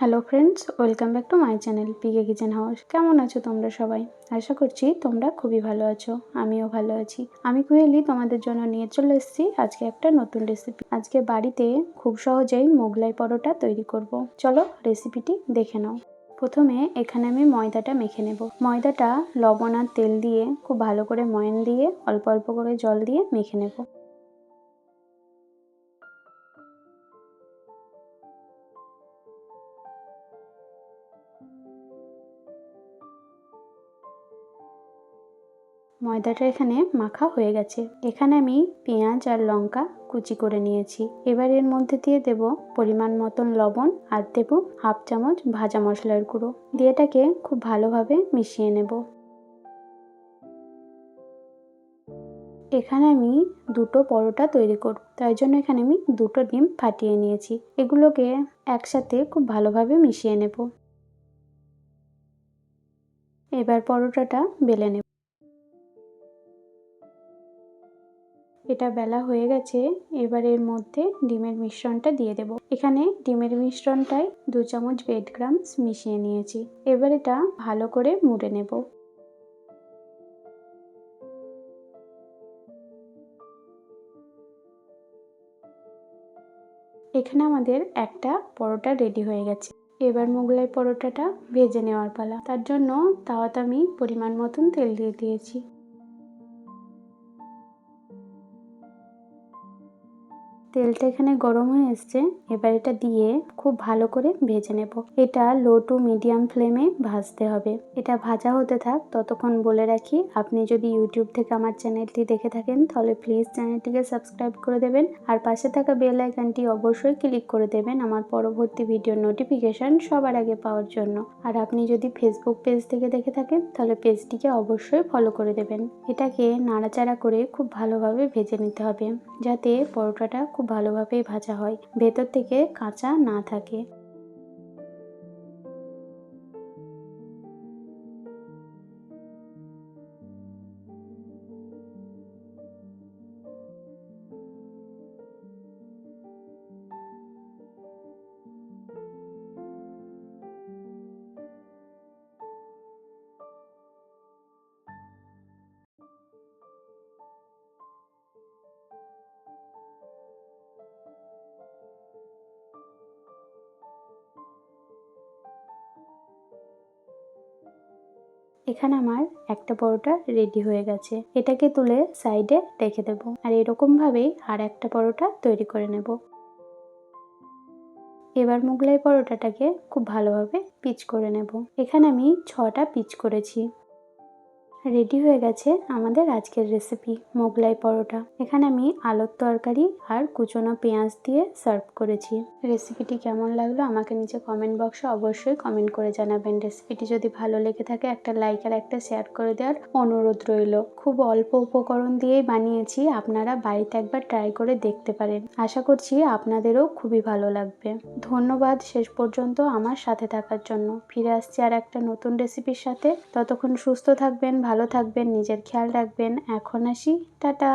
Hello friends welcome back to my channel PK kitchen house কেমন আছো তোমরা সবাই? আশা করছি তোমরা খুবই ভালো আছো, আমিও ভালো আছি। আমি কুহেলি তোমাদের জন্য নিয়ে চলে এসেছি আজকে একটা নতুন রেসিপি আজকে বাড়িতে খুব সহজেই মোগলাই পরোটা তৈরি করব। চলো রেসিপিটি দেখে নাও। প্রথমে এখানে আমি ময়দাটা মেখে নেব। ময়দাটা লবণ আর তেল দিয়ে খুব ভালো করে ময়ন দিয়ে, অল্প অল্প করে জল দিয়ে মেখে নেব। ময়দাটা এখানে মাখা হয়ে গেছে। এখানে আমি পেঁয়াজ আর লঙ্কা কুচি করে নিয়েছি। এবার এর মধ্যে দিয়ে দেব পরিমাণ মতন লবণ আর দেব হাফ চামচ ভাজা মশলার গুঁড়ো। দিয়ে এটাকে খুব ভালোভাবে মিশিয়ে নেব। এখানে আমি দুটো পরোটা তৈরি করব তাই জন্য এখানে আমি দুটো ডিম ফাটিয়ে নিয়েছি। এগুলোকে একসাথে খুব ভালোভাবে মিশিয়ে নেব। এবার পরোটাটা বেলে নেব। এটা বেলা হয়ে গেছে, এবার এর মধ্যে ডিমের মিশ্রণটা দিয়ে দেব। এখানে ডিমের মিশ্রণটায় দু চামচ বেড গ্রামস মিশিয়ে নিয়েছি। এবার এটা ভালো করে মুড়ে নেব। এখানে আমাদের একটা পরোটা রেডি হয়ে গেছে। এবার মোগলাই পরোটাটা ভেজে নেওয়ার পালা। তার জন্য তাওয়াতে আমি পরিমাণ মতন তেল দিয়ে দিয়েছি। তেলটা এখানে গরম হয়ে এসছে। এবার এটা দিয়ে খুব ভালো করে ভেজে নেব। এটা লো টু মিডিয়াম ফ্লেমে ভাজতে হবে। এটা ভাজা হতে থাক, ততক্ষণ বলে রাখি, আপনি যদি ইউটিউব থেকে আমার চ্যানেলটি দেখে থাকেন, তাহলে প্লিজ চ্যানেলটিকে সাবস্ক্রাইব করে দেবেন। আর পাশে থাকা বেল আইকনটি অবশ্যই ক্লিক করে দেবেন আমার পরবর্তী ভিডিওর নোটিফিকেশন সবার আগে পাওয়ার জন্য। আর আপনি যদি ফেসবুক পেজ থেকে দেখে থাকেন, তাহলে পেজটিকে অবশ্যই ফলো করে দেবেন। এটাকে নাড়াচাড়া করে খুব ভালোভাবে ভেজে নিতে হবে, যাতে পরোটাটা খুব ভালোভাবেই ভাজা হয়। ভেতর থেকে কাঁচা না থাকে। এখানে আমার একটা পরোটা রেডি হয়ে গেছে। এটাকে তুলে সাইডে রেখে দেব। আর এরকম ভাবেই আর একটা পরোটা তৈরি করে নেব। এবার মোগলাই পরোটাটাকে খুব ভালোভাবে পিচ করে নেব। এখানে আমি ছটা পিচ করেছি। রেডি হয়ে গেছে আমাদের আজকের রেসিপি মোগলাই পরোটা। এখানে আমি আলুর তরকারি আর কুচনো পেঁয়াজ দিয়ে সার্ভ করেছি। রেসিপিটি কেমন লাগল আমাকে নিচে কমেন্ট বক্সে অবশ্যই কমেন্ট করে জানাবেন। রেসিপিটি যদি ভালো লেগে থাকে একটা লাইক আর একটা শেয়ার করে দেওয়ার অনুরোধ রইল। খুব অল্প উপকরণ দিয়েই বানিয়েছি, আপনারা বাড়িতে একবার ট্রাই করে দেখতে পারেন। আশা করছি আপনাদেরও খুবই ভালো লাগবে। ধন্যবাদ শেষ পর্যন্ত আমার সাথে থাকার জন্য। ফিরে আসছি আর একটা নতুন রেসিপির সাথে। ততক্ষণ সুস্থ থাকবেন ভালো থাকবেন নিজের খেয়াল রাখবেন। এখন আসি টাটা।